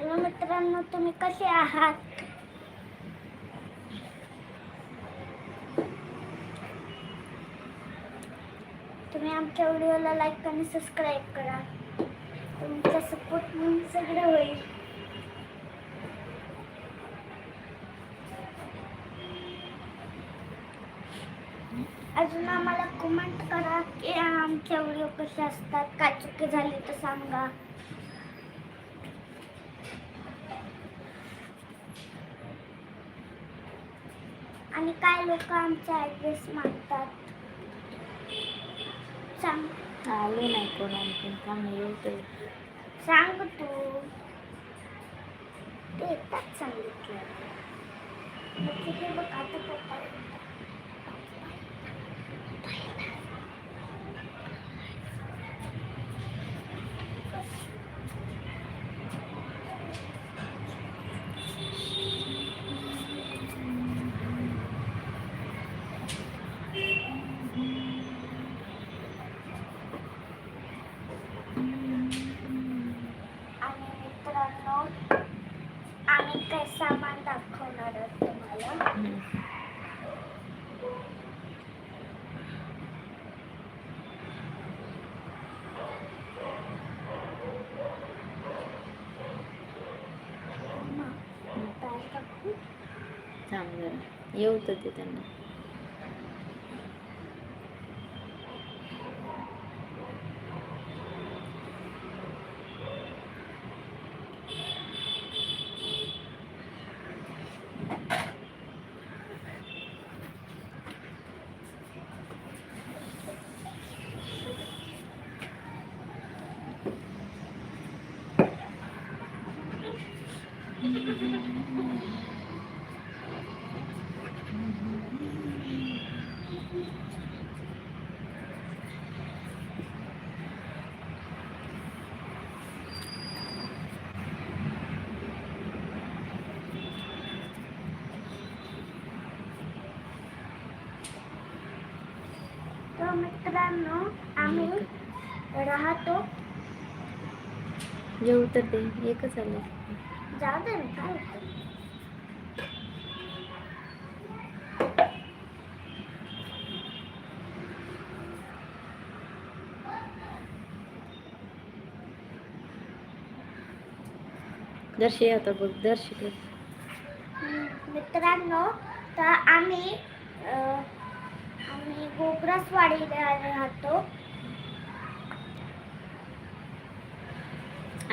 Hello मित्रांनो तुम्ही कसे आहात? तुम्ही आमच्या व्हिडिओला लाईक आणि सबस्क्राईब करा. तुमचा सपोर्ट म्हणून सगळं होईल. अजून आम्हाला कमेंट करा की आमच्या व्हिडिओ कसे असतात काय चुकी झाली तर सांगा. आणि काय लोक आमचा ॲड्रेस मागतात? सांग. आलो नाही कोण आणखीन थांब येतो सांग तू. ते एकटाच सांगितलं. बघ आता पप्पा आणि मित्रांनो आम्ही काय सामान दाखवणार आहोत तुम्हाला मग, काय दाखवू? थांब जरा येऊ तर ते त्यांना तर मित्रांनो आम्ही राहतो. येऊ तर ते एकच आलं. जाऊ दे ना काय होतं? दर्शी आता बघ हम्म, मित्रांनो तर आम्ही आम्ही गोग्रसवाडीला राहतो.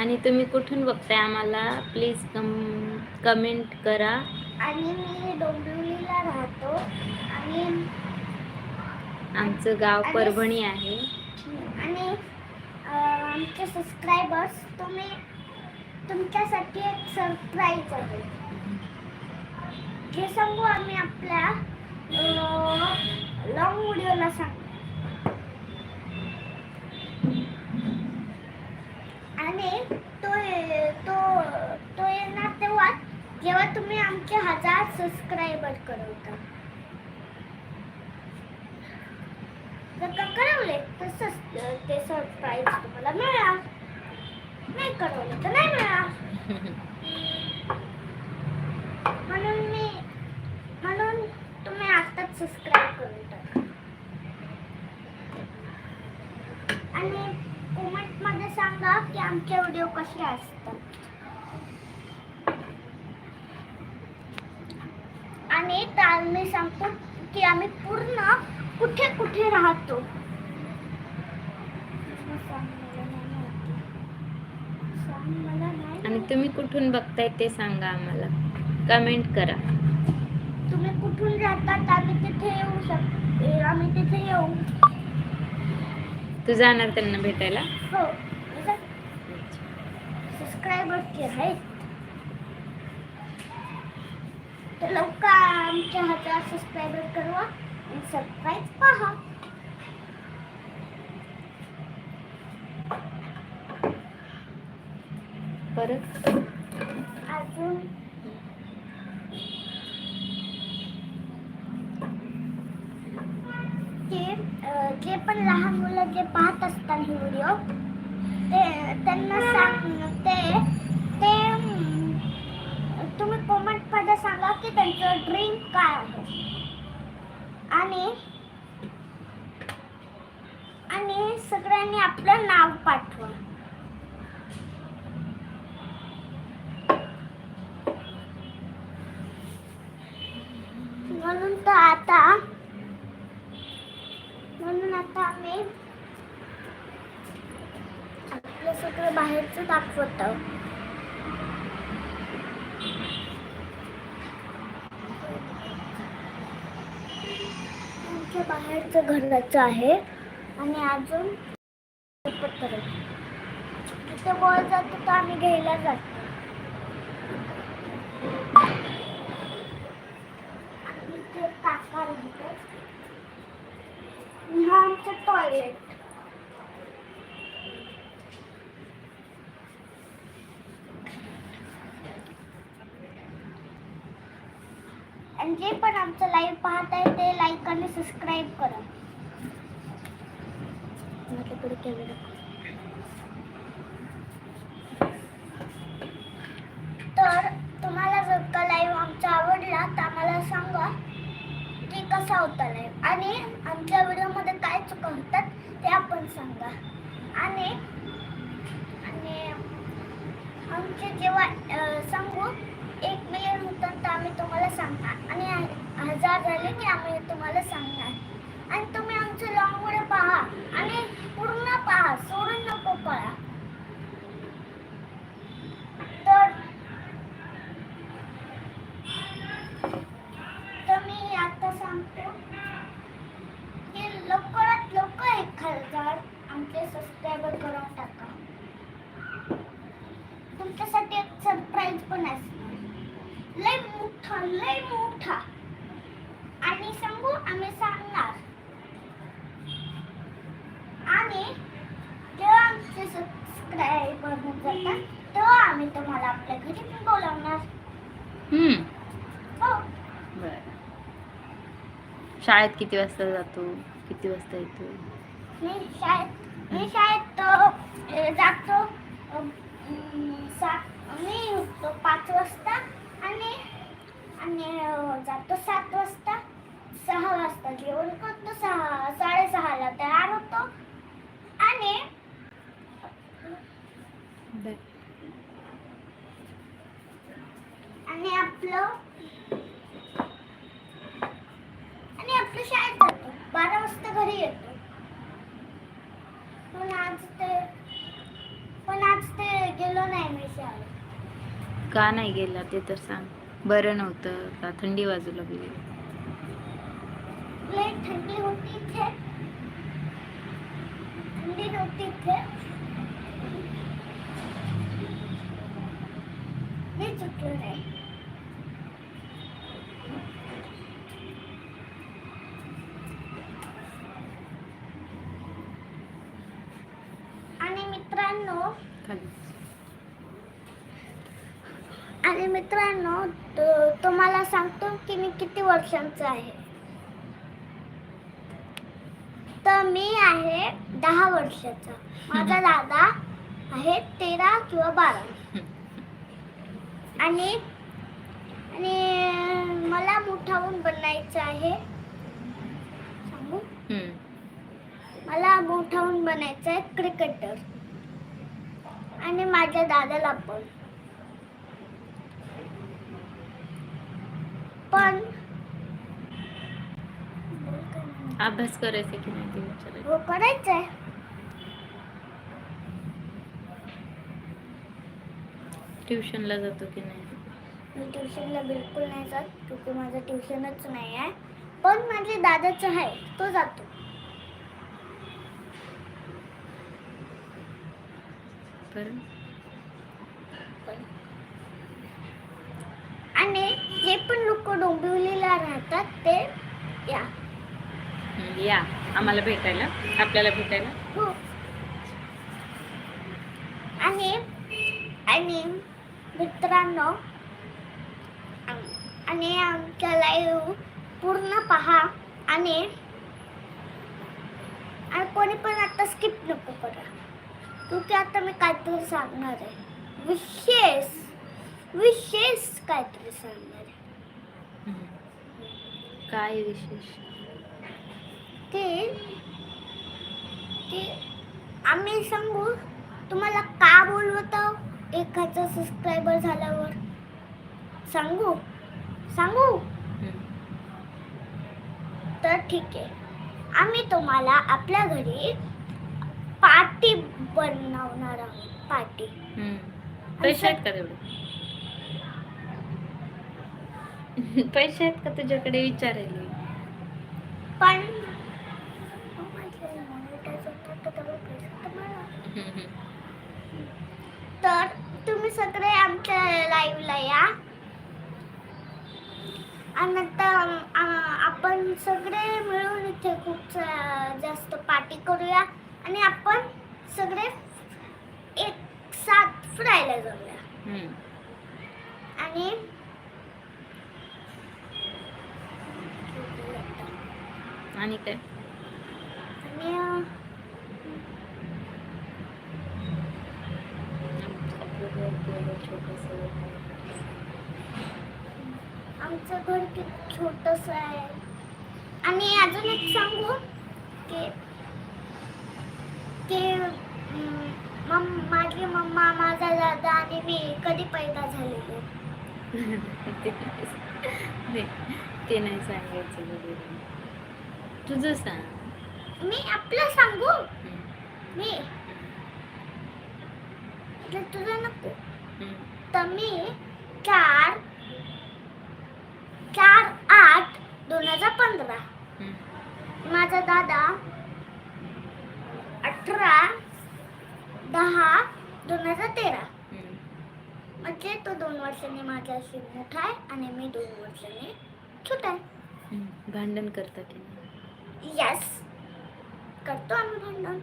आणि तुम्ही कुठून बघताय आम्हाला? प्लीज कम कमेंट करा. आणि मी डोंबिवलीला राहतो. आणि आमचं गाव परभणी आहे. आणि आमचे सबस्क्रायबर्स तुम्ही तुमच्यासाठी एक सरप्राईज आहे. हे सांगू आम्ही आपल्या लॉंग व्हिडिओला सांग. आणि तो ये- तो तो येणार तेव्हा जेव्हा तुम्ही आमचे हजार सबस्क्रायबर करवता. जर का करवले तर ते सरप्राईज तुम्हाला मिळणार नाही करवले तर नाही मिळणार म्हणून मी म्हणून तुम्ही आताच सबस्क्राईब करून टाका आणि कमेंटमध्ये सांगा की आमचे व्हिडिओ कसे असतात. आणि मी सांगतो की आम्ही पूर्ण कुठे कुठे राहतो. आणि तुम्ही कुठून बघताय ते सांगा आम्हाला. कमेंट करा. तुम्ही कुठून राहतात आम्ही तिथे येऊ शक आम्ही तिथे येऊ. तू जाणार त्यांना भेटायला? हो. आहेत. तर लवकर आमच्या हजार सबस्क्रायबर करवा आणि सरप्राईज पहा. परत? अजून की जे पण लहान मुलं जे पाहत असतात हे व्हिडिओ ते त्यांना सांग ते ते तुम्ही कॉमेंटमध्ये सांगा की त्यांचं ड्रीम काय आहे. आणि आणि सगळ्यांनी आपलं नाव पाठवा. म्हणून तर आता आता आम्ही आपलं सगळं बाहेरचं दाखवत. आहोत. आमच्या बाहेरचं घराचं आहे. आणि अजून तिथे बॉल जातो तर आम्ही घ्यायला जातो आणि ते काका राहतात. आमचं टॉयलेट आणि जे पण आमचं लाईव्ह पाहत आहे ते लाईक आणि सबस्क्राईब करा. माझ्याकडे कॅमेरा तर तुम्हाला जर का लाईव्ह आमचा आवडला तर आम्हाला सांगा की कसा होता लाईव्ह आणि आमच्या व्हिडिओमध्ये ते आपण सांगा. आणि आणि आमचे जेव्हा सांगू एक मिलियन होतात तर आम्ही तुम्हाला सांगणार. आणि हजार झाले की आम्ही तुम्हाला सांगणार. आणि तुम्ही आमचं लॉंग व्हिडिओ पहा. आणि पूर्ण पहा सोडून नको पळा. तर तर मी आता सांगतो की लवकरात लवकर एक हजार आमचे सबस्क्रायबर करून टाका. तुमच्यासाठी एक सरप्राईज पण असणार. लय मोठा लय मोठा. आणि सांगू आम्ही सांगणार. आणि जेव्हा आमचे सबस्क्रायबर होऊन जातात तेव्हा आम्ही तुम्हाला आपल्या घरी पण बोलावणार. हम्म. हो. शाळेत किती वाजता जातो? किती वाजता येतो? मी शाळेत मी शाळेत जातो सात मी उठतो पाच वाजता आणि आणि जातो सात वाजता सहा वाजता जेवण करतो सहा साडेसहाला तयार होतो आणि आणि आपलं आणि आपलं शाळेत जातो बारा वाजता घरी येतो पण आज ते पण आज ते गेलो नाही मी शाळेत. का नाही गेला ते तर सांग. बरं नव्हतं का? थंडी वाजू लागली. थंडी होती इथे. थंडी होती इथे. मी चुकलो नाही आणि मित्रांनो खाली आणि मित्रांनो तुम्हाला सांगतो की मी किती वर्षांचा आहे. तर मी आहे दहा वर्षाचा. माझा दादा आहे तेरा किंवा बारा. आणि आणि मला मोठा होऊन बनायचं आहे. सांगू. मला मोठा होऊन बनायचं आहे क्रिकेटर आणि माझ्या दादाला पण. पण अभ्यास करायचा की नाही ते विचारायचं? हो करायचं आहे ट्युशनला जातो की नाही? मी ट्युशनला बिलकुल नाही जात क्योंकि माझं ट्युशनच नाही आहे. पण माझ्या दादाचं आहे तो जातो. आणि जे पण लोक डोंबिवलीला राहतात ते या. या आम्हाला भेटायला आपल्याला भेटायला. हो. आणि आणि मित्रांनो आणि आमच्या लाईव्ह पूर्ण पहा आणि आणि कोणी पण आता स्किप नको करा. क्योंकि आता मी काहीतरी सांगणार आहे. विशेष विशेष काहीतरी सांगणार. काय विशेष? की की आम्ही सांगू तुम्हाला का बोलवतो? एखादा सबस्क्रायबर झाल्यावर. सांगू? सांगू. तर ठीक आहे. आम्ही तुम्हाला आपल्या घरी पार्टी बनवणार आहोत पार्टी हम्म. पैसे आहेत का तेवढे? पैसे आहेत का तुझ्याकडे विचारायला पण तर तर. तर तुम्ही सगळे आमच्या लाईव्हला या आणि आ- आपण सगळे मिळून इथे खूप जास्त पार्टी करूया आणि आपण सगळे एक साथ फिरायला जाऊया. आणि आणि काय? आमचं घर किती छोटस आहे. आणि अजून एक सांगू की की अं, मम माझी मम्मा माझा दादा आणि मी कधी पैदा झालेलो? ते- ते नाही सांगायचं तुझं सांग मी आपलं सांगू. मी तुझं नको. तर मी चार चार आठ दोन हजार पंधरा. माझा दादा अठरा दहा दोन हजार तेरा. म्हणजे तो दोन वर्षांनी माझ्याशी मोठा आहे आणि मी दोन वर्षांनी छोटा आहे. भांडण करता की यस करतो आम्ही भांडण.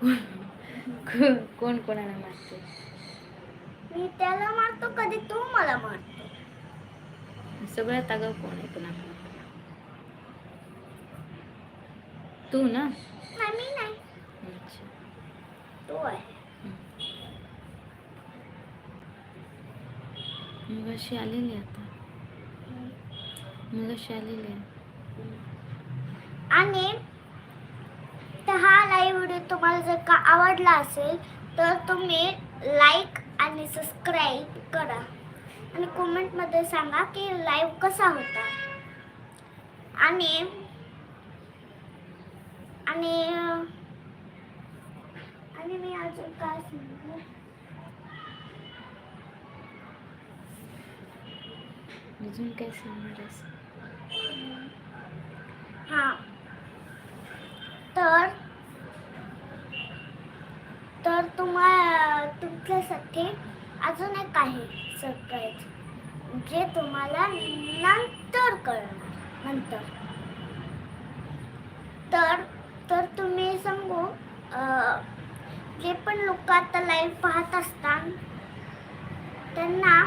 कोण कोण कोणाला मारते मी त्याला मारतो कधी तू मला मारतो. सगळ्यात आगाव कोण आहे आपण? तू ना? नाही मी नाही. अच्छा. तो आहे. मग अशी आलेली आता. मग अशी आलेली आहे. आणि हा लाईव्ह व्हिडिओ तुम्हाला जर का आवडला असेल तर तुम्ही लाईक आणि सबस्क्राईब करा. आणि कमेंटमध्ये सांगा की लाईव्ह कसा होता. आणि आणि आणि मी अजून काय सांगू? अजून काय सांगणार हा. तर तर तुम्हाला तुमच्यासाठी अजून एक आहे सरप्राईज जे तुम्हाला नंतर कळणार नंतर. तर तर तुम्ही सांगू जे पण लोक आता लाईव्ह पाहत असतात त्यांना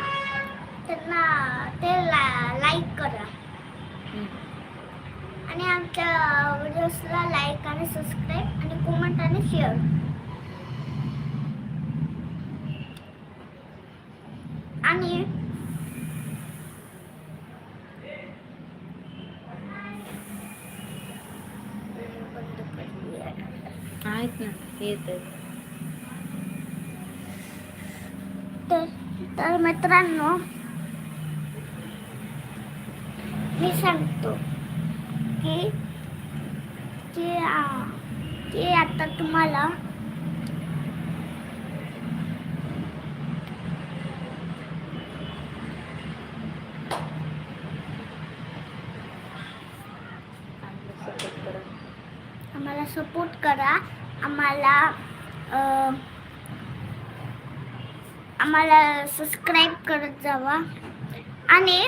त्यांना ते ला लाईक करा. आणि आमच्या व्हिडिओजला लाईक आणि सबस्क्राईब आणि कमेंट आणि शेअर आणि. आहेत ना येत तर मित्रांनो मी सांगतो की जे जे आता तुम्हाला आम्हाला सपोर्ट करा. आम्हाला आम्हाला सबस्क्राईब करत जावा. आणि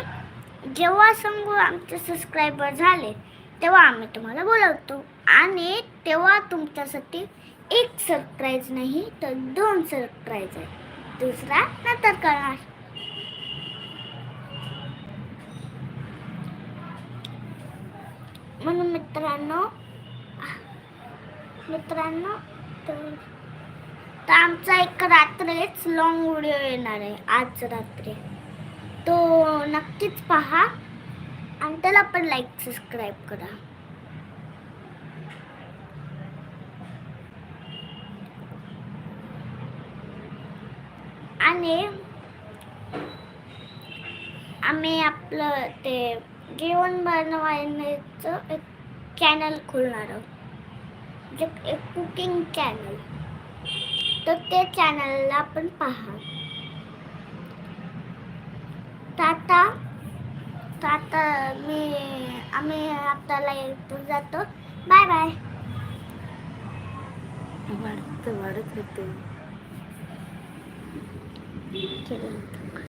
जेव्हा सांगू आमचे सबस्क्रायबर झाले तेव्हा आम्ही तुम्हाला बोलवतो. आणि तेव्हा तुमच्यासाठी एक सरप्राईज नाही तर दोन सरप्राईज आहे. दुसरा नंतर करणार म्हणून मित्रांनो मित्रांनो तर तर आमचा एक रात्रीच लॉंग व्हिडिओ येणार आहे. आज रात्री. तो नक्कीच पहा. आणि त्याला पण लाईक सबस्क्राईब करा. आणि आम्ही आपलं ते जेवण बनवायचं एक चॅनल खोलणार आहोत. जे एक कुकिंग चॅनल तर ते चॅनलला पण पहा. टाटा तर आता मी आम्ही आता इथून जातो. Bye bye. वाढत वाढत होते. चला.